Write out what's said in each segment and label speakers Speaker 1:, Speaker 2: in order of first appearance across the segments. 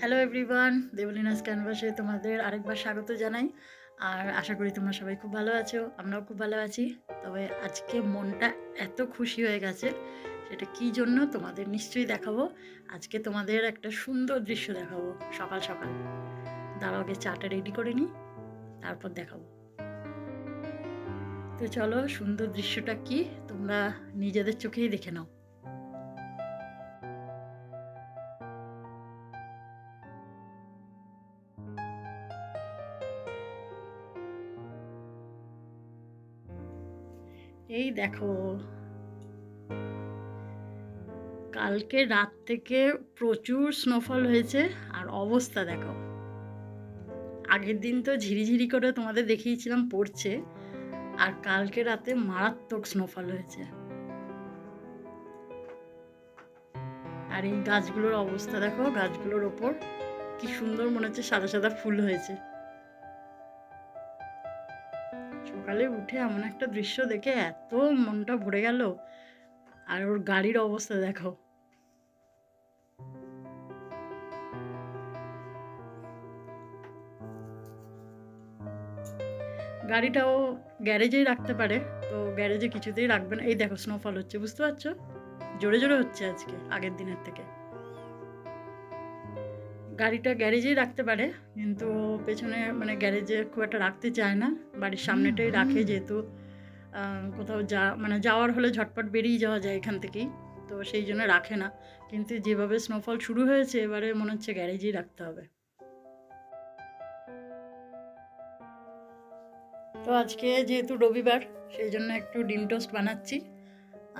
Speaker 1: Hello everyone দেবলিনাস ক্যানভাসে তোমাদের আরেকবার স্বাগত জানাই। আর আশা করি তোমরা সবাই খুব ভালো আছো, আমরাও খুব ভালো আছি। তবে আজকে মনটা এত খুশি হয়ে গেছে, সেটা কী জন্য তোমাদের নিশ্চয়ই দেখাবো। আজকে তোমাদের একটা সুন্দর দৃশ্য দেখাবো, সকাল সকাল। দাঁড়াও, আগে চাটা রেডি করে নিই, তারপর দেখাবো। তো চলো, সুন্দর দৃশ্যটা কি? তোমরা নিজেদের চোখেই দেখে নাও। এই দেখো। কালকে রাত থেকে প্রচুর স্নোফল হয়েছে, আর অবস্থা দেখো। আগের দিন তো ঝিরিঝিরি করে তোমাদের দেখিয়েছিলাম পড়ছে, আর কালকে রাতে মারাত্মক স্নোফল হয়েছে। আর এই গাছগুলোর অবস্থা দেখো, গাছগুলোর ওপর কি সুন্দর মনে হচ্ছে সাদা সাদা ফুল হয়েছে। সকালে উঠে এমন একটা দৃশ্য দেখে এত মনটা ভরে গেল। আর ওর গাড়ির অবস্থা দেখো। গাড়িটাও গ্যারেজেই রাখতে পারে, তো গ্যারেজে কিছুতেই রাখবে না। এই দেখো স্নোফল হচ্ছে, বুঝতে পারছ? জোরে জোরে হচ্ছে আজকে, আগের দিনের থেকে। গাড়িটা গ্যারেজেই রাখতে পারে কিন্তু পেছনে মানে গ্যারেজে খুব একটা রাখতে চায় না। বাড়ির সামনেটাই রাখে যেহেতু কোথাও যা মানে যাওয়ার হলে ঝটপট বেরিয়ে যাওয়া যায় এখান থেকেই তো সেই জন্য রাখে না। কিন্তু যেভাবে স্নোফল শুরু হয়েছে এবারে মনে হচ্ছে গ্যারেজেই রাখতে হবে। তো আজকে যেহেতু রবিবার সেই জন্য একটু ডিম টোস্ট বানাচ্ছি।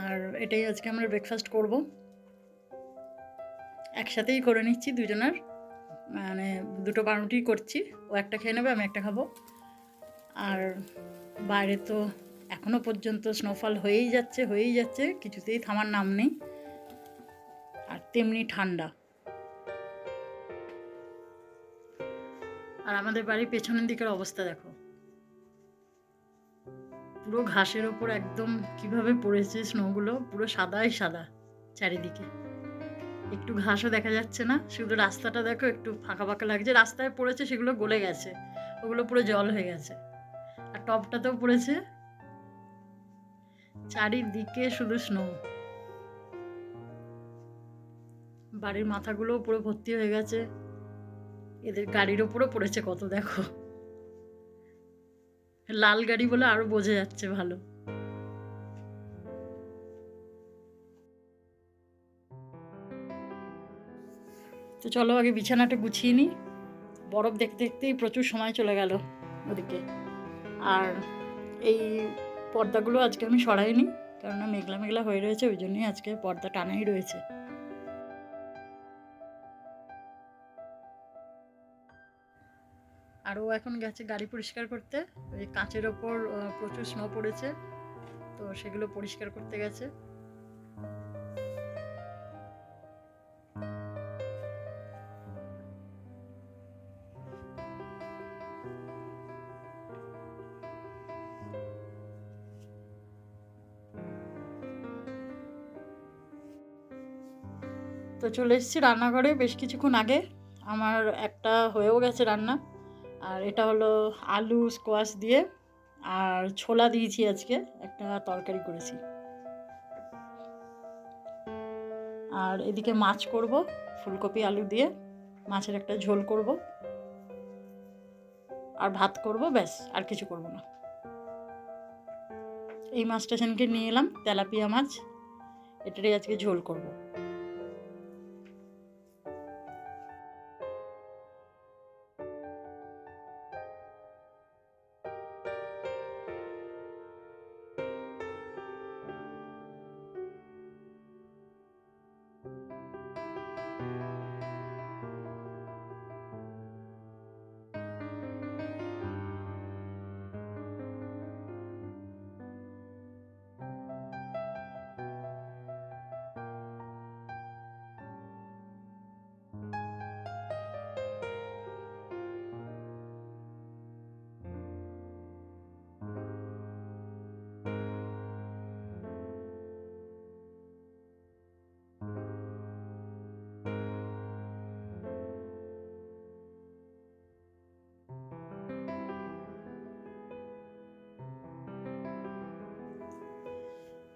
Speaker 1: আর এটাই আজকে আমরা ব্রেকফাস্ট করব। একসাথেই করে নিচ্ছি দুজনের। মানে দুটো পাউরুটি করছি। ও একটা খেয়ে নেবে, আমি একটা খাব। আর বাইরে তো এখনও পর্যন্ত স্নোফল হয়েই যাচ্ছে হয়েই যাচ্ছে, কিছুতেই থামার নাম নেই। আর তেমনি ঠান্ডা। আর আমাদের বাড়ির পেছনের দিকের অবস্থা দেখো। পুরো ঘাসের ওপর একদম কীভাবে পড়েছে স্নোগুলো পুরো সাদাই সাদা চারিদিকে। একটু ঘাসও দেখা যাচ্ছে না শুধু রাস্তাটা দেখো একটু ফাঁকা ফাঁকা লাগছে, রাস্তায় পড়েছে সেগুলো গলে গেছে, ওগুলো পুরো জল হয়ে গেছে, আর টপটাতেও পড়েছে। চারিদিকে শুধু স্নো বাড়ির মাথাগুলোও পুরো ভর্তি হয়ে গেছে, এদের গাড়ির ওপরও পড়েছে কত দেখো। লাল গাড়ি বলে আরও বোঝা যাচ্ছে ভালো। তো চলো আগে বিছানাটা গুছিয়ে নিই। বরফ দেখতে দেখতেই প্রচুর সময় চলে গেল ওদিকে। আর এই পর্দাগুলো আজকে আমি সরাইনি, কেননা মেঘলা মেঘলা হয়ে রয়েছে, ওই জন্যই আজকে পর্দা টানাই রয়েছে। আর ও এখন গেছে গাড়ি পরিষ্কার করতে, ওই কাঁচের ওপর প্রচুর স্নো পড়েছে, তো সেগুলো পরিষ্কার করতে গেছে। তো চলে এসেছি রান্নাঘরে বেশ কিছুক্ষণ আগে। আমার একটা হয়েও গেছে রান্না। আর এটা হলো আলু স্কোয়াশ দিয়ে আর ছোলা দিয়েছি আজকে, একটা তরকারি করেছি। আর এদিকে মাছ করব, ফুলকপি, আলু দিয়ে। মাছের একটা ঝোল করব। আর ভাত করব, ব্যাস, আর কিছু করব না। এই মাছটা সেনকে নিয়ে এলাম, তেলাপিয়া মাছ। এটারই আজকে ঝোল করব।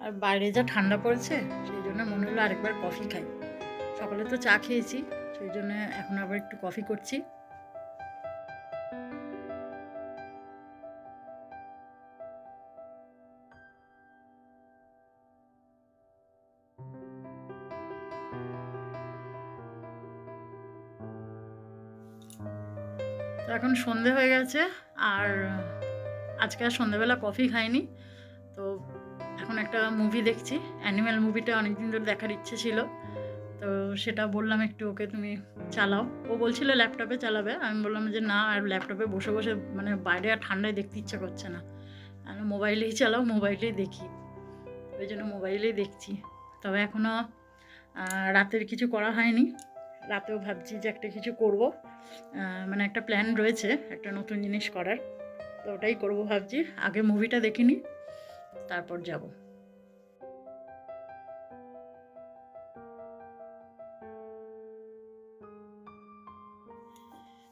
Speaker 1: আর বাইরে যা ঠান্ডা পড়েছে, সেই জন্য মনে হলো আরেকবার কফি খাই। সকালে তো চা খেয়েছি, সেই জন্য এখন আবার একটু কফি করছি। তো এখন সন্ধে হয়ে গেছে, আর আজকে আর সন্ধেবেলা কফি খাইনি, তো এখন একটা মুভি দেখছি। অ্যানিম্যাল মুভিটা অনেকদিন ধরে দেখার ইচ্ছে ছিল। তো সেটা বললাম একটু ওকে, তুমি চালাও। ও বলছিল ল্যাপটপে চালাবে। আমি বললাম যে, না, আর ল্যাপটপে বসে বসে মানে বাইরে আর ঠান্ডায় দেখতে ইচ্ছে করছে না। আমি মোবাইলেই চালাও মোবাইলেই দেখি। ওই জন্য মোবাইলেই দেখছি। তবে এখনও রাতের কিছু করা হয়নি। রাতেও ভাবছি যে একটা কিছু করব। মানে একটা প্ল্যান রয়েছে, একটা নতুন জিনিস করার। তো ওটাই করব ভাবছি। আগে মুভিটা দেখিনি। তারপর যাব।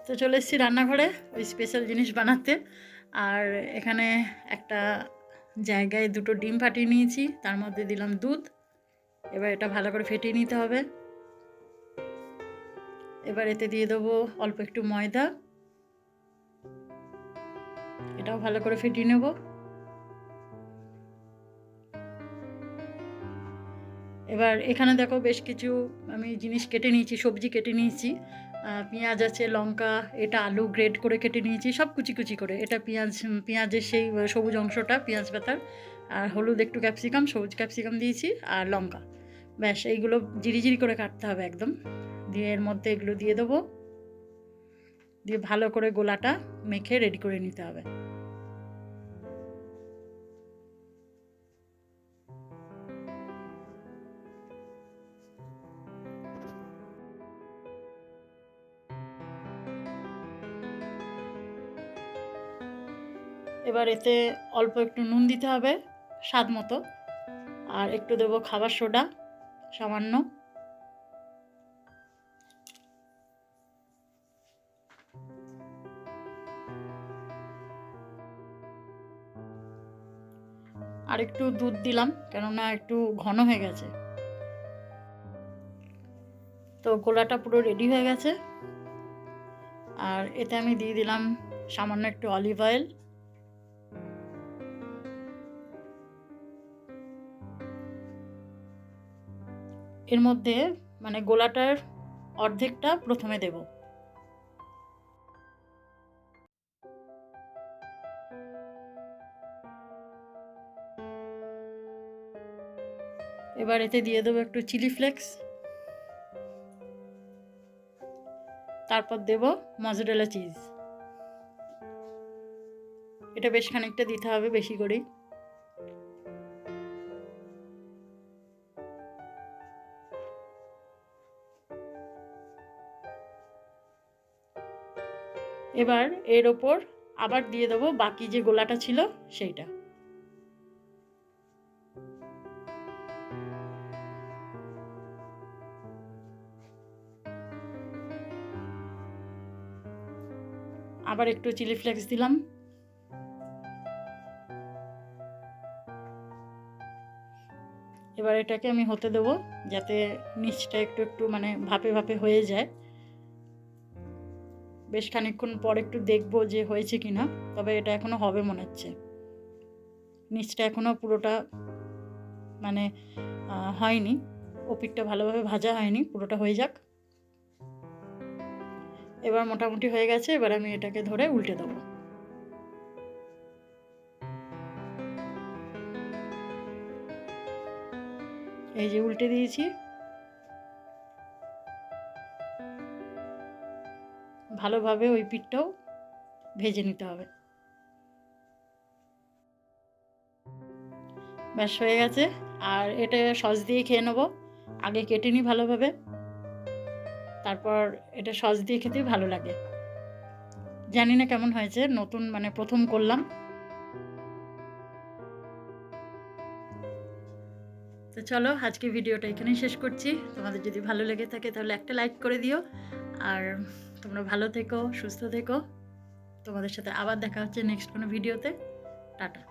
Speaker 1: তো চলে এসেছি রান্নাঘরে ওই স্পেশাল জিনিস বানাতে। আর এখানে একটা জায়গায় দুটো ডিম ফাটিয়ে নিয়েছি, তার মধ্যে দিলাম দুধ। এবার এটা ভালো করে ফেটিয়ে নিতে হবে। এবার এতে দিয়ে দেবো অল্প একটু ময়দা। এটাও ভালো করে ফেটিয়ে নেব। এবার এখানে দেখো বেশ কিছু আমি জিনিস কেটে নিয়েছি, সবজি কেটে নিয়েছি। পেঁয়াজ আছে, লঙ্কা, এটা আলু গ্রেড করে কেটে নিয়েছি, সব কুচি কুচি করে। এটা পেঁয়াজ, পেঁয়াজের সেই সবুজ অংশটা, পেঁয়াজ পাতার, আর হলুদ একটু ক্যাপসিকাম সবুজ ক্যাপসিকাম দিয়েছি, আর লঙ্কা। ব্যাস, এইগুলো জিরি করে কাটতে হবে একদম। দিয়ে এর মধ্যে এগুলো দিয়ে দেবো। দিয়ে ভালো করে গোলাটা মেখে রেডি করে নিতে হবে। এবার এতে অল্প একটু নুন দিতে হবে, স্বাদ মতো। আর একটু দেবো খাবার সোডা, সামান্য। আর একটু দুধ দিলাম, কেননা একটু ঘন হয়ে গেছে। তো গোলাটা পুরো রেডি হয়ে গেছে। আর এতে আমি দিয়ে দিলাম সামান্য একটু অলিভ অয়েল। এর মধ্যে মানে গোলাটার অর্ধেকটা প্রথমে দেব। এবার এতে দিয়ে দেবো একটু চিলি ফ্লেক্স। তারপর দেব মজরেলা চিজ। এটা বেশ খানিকটা দিতে হবে বেশি করেই। এবার এর ওপর আবার দিয়ে দেবো বাকি যে গোলাটা ছিল সেইটা। আবার একটু চিলি ফ্লেক্স দিলাম। এবার এটাকে আমি হতে দেবো যাতে নিচটা একটু একটু মানে ভাপে ভাপে হয়ে যায়। বেশ খানিকক্ষণ পর একটু দেখব যে হয়েছে কি না তবে এটা এখনও হবে মনে হচ্ছে। নিচটা এখনও পুরোটা মানে হয়নি। ওপিটটা ভালোভাবে ভাজা হয়নি পুরোটা হয়ে যাক। এবার মোটামুটি হয়ে গেছে এবার আমি এটাকে ধরে উল্টে দেবো। এই যে উল্টে দিয়েছি ভালোভাবে ওই পিঠটাও ভেজে নিতে হবে। ব্যাস, হয়ে গেছে। আর এটা সস দিয়ে খেয়ে নেব। আগে কেটে নিই ভালোভাবে। তারপর এটা সস দিয়ে খেতেই ভালো লাগে। জানি না কেমন হয়েছে, নতুন মানে প্রথম করলাম। তো চলো, আজকে ভিডিওটা এখানেই শেষ করছি। তোমাদের যদি ভালো লেগে থাকে তাহলে একটা লাইক করে দিও। আর তোমরা ভালো থেকো সুস্থ থেকো। তোমাদের সাথে আবার দেখা হচ্ছে নেক্সট কোনো ভিডিওতে টাটা।